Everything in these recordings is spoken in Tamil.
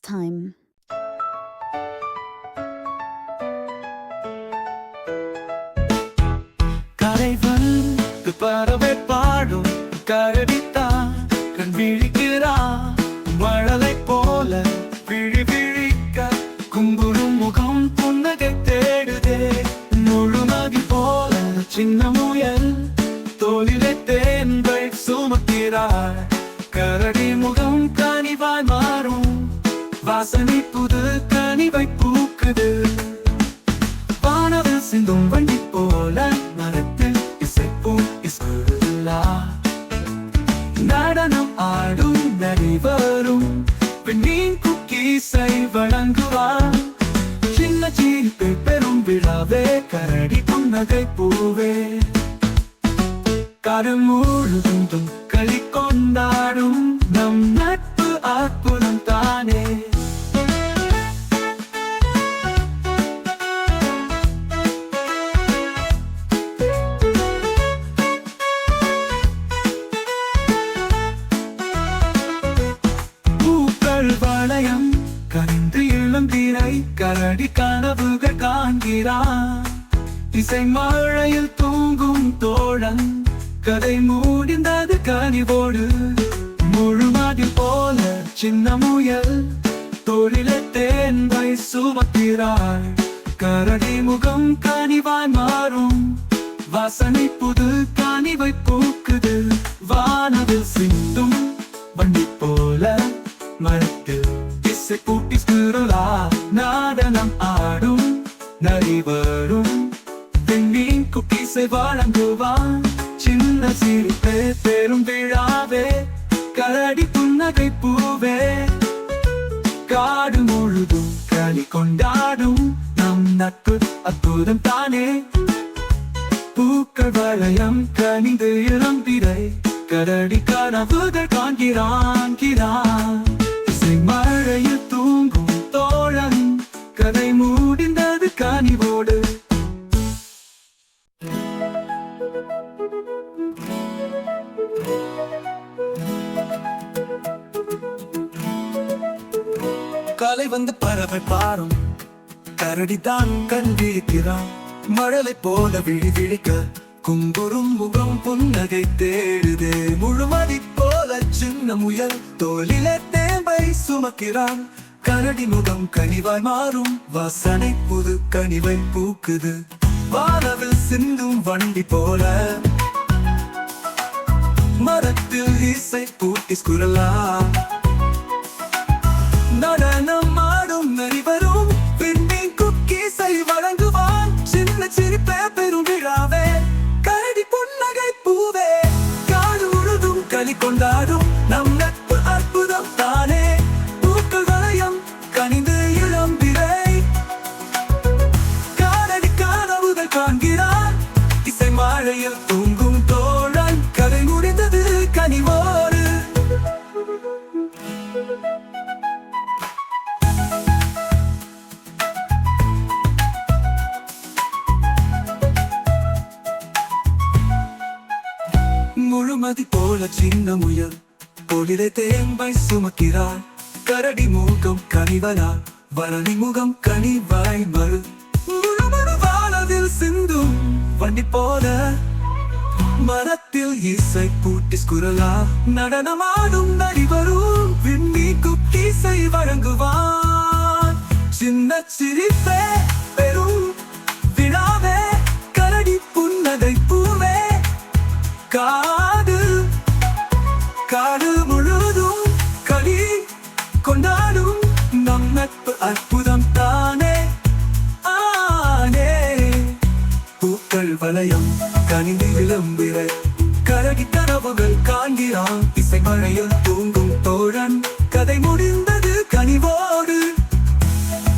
next time. கரைவன் பறவை பாடும் கரடித்தான் கண் விழிக்கிறான் மழலை போல விழி விழிக்க கும்புறும் முகம் புன்னகை தேடுதே முழுமதி போல சின்ன முயல் தோலிலே தேன்கள் சுமக்கிறாள் கரடி முகம் கனிவாய் மாறும் வாசனை புது கனிவை பூக்குது. வானவில் சிந்தும் வண்டி போல மரத்தில் இசைப்பும் இசைலா நடனம் ஆடும் நடிவரும் பெண்ணின் குக்கீசை வழங்குவார். சின்ன சீர்ப்பு பெரும் விழாவே கரடி புன்னகை பூவே. காடு முழுதும் கரடி கனவுகள் காண்கிறான். இசை மழையில் தூங்கும் தோழன் கதை மூடிந்தது கனிவோடு. முழுமதி போல சின்ன முயல் தொழில தேன்வை சுமக்கிறாள் கரடி முகம் கனிவாய் மாறும். வாசனை புது கனிவை பூக்குது. வானது சிந்தும் வரும். பெண்ணின் குட்டிசை வழங்குவான். சின்ன சிரிப்பே பெரும் விழாவே. கரடி புன்னகை பூவே. காடு முழுதும் களி கொண்டாடும். நம் நட்பு அற்புதம் தானே. பூக்கள் வளையம் கனிந்து இளம்பிரை கரடி கனவுகள் காண்கிறான் கிரான் இசை மழையில் தூங்கும் தோழன். கதை மூ கனிவோடு. காலை வந்து பறவை பாரும். கரடி தான் கண்டிருக்கிறான் மழலை போல விழி விழிக்க கும்புறும் முகம் புன்னகை தேடுதே. முழுமதி போல சின்ன முயல் தோலில தேம்பை சுமக்கிறான். கரடி முகம் கனிவாய் மாறும். வாசனை புது கனிவை பூக்குது. வானவில் சிந்தும் வண்டி போல. மரத்தில் இசை பூட்டி குரலா நடனம் ஆடும் நரிவரும். பெண்ணின் குக்கீசை வழங்குவான். சின்ன சிரிப்பே பெரும் விழாவே. கரடி புன்னகை பூவே. காடு உழுதும் களி கொண்டாடும். முழுமதி போல சின்ன முயல். பொழிலை தேம்பை சுமக்கிறாள். கரடி மூகம் கனிவனால் வரணி முகம் கனிவாய் மறு. முழுமுழு வானவில் சிந்தும் வண்டி போல. மரத்தில் இசை பூட்டி குரலா நடனமாடும் நடிவரும் விண்ணி குட்டிசை வழங்குவான் சின்ன சிரிப்பே பெரும் விழாவே. கரடி புன்னகை பூவே. கா காடு முழுதும் களி கொண்டாடும். நம் நட்பு அற்புதம் தானே ஆனே. பூக்கள் வளையம் கனிந்து விளம்பிற கரடி கனவுகள் காண்கிறான். இசை மழையில் தூங்கும் தோழன் கதை முடிந்தது கனிவோடு.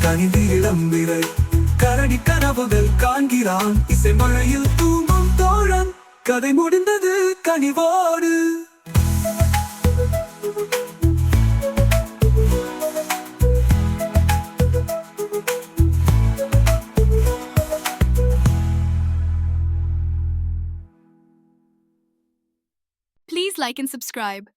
கனிந்து இளம்பிறை கரடி கனவுகள் காண்கிறான். இசை மழையில் தூங்கும் தோழன் கதை முடிந்தது கனிவோடு. Like and subscribe.